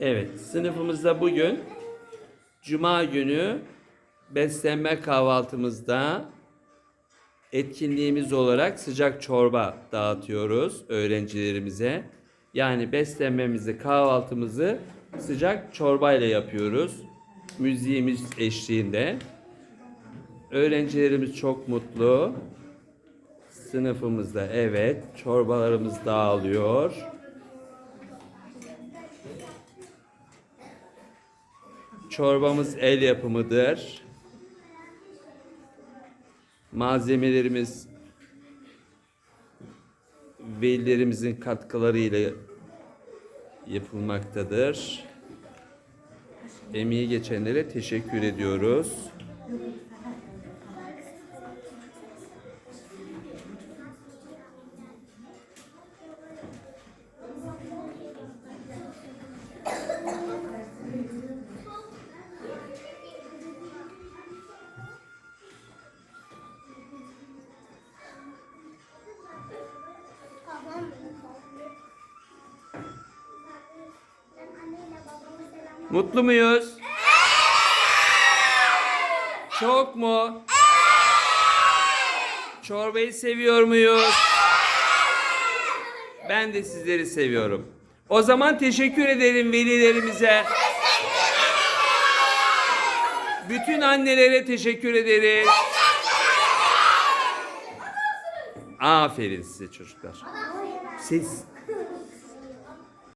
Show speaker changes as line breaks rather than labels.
Evet, sınıfımızda bugün Cuma günü beslenme kahvaltımızda etkinliğimiz olarak sıcak çorba dağıtıyoruz öğrencilerimize. Yani beslenmemizi, kahvaltımızı sıcak çorba ile yapıyoruz. Müziğimiz eşliğinde. Öğrencilerimiz çok mutlu. Sınıfımızda evet çorbalarımız dağılıyor. Çorbamız el yapımıdır. Malzemelerimiz velilerimizin katkılarıyla yapılmaktadır. Emeği geçenlere teşekkür ediyoruz. Mutlu muyuz? Çok mu? Çorbayı seviyor muyuz? Ben de sizleri seviyorum. O zaman teşekkür ederim velilerimize. Bütün annelere teşekkür ederiz. Aferin size çocuklar. Siz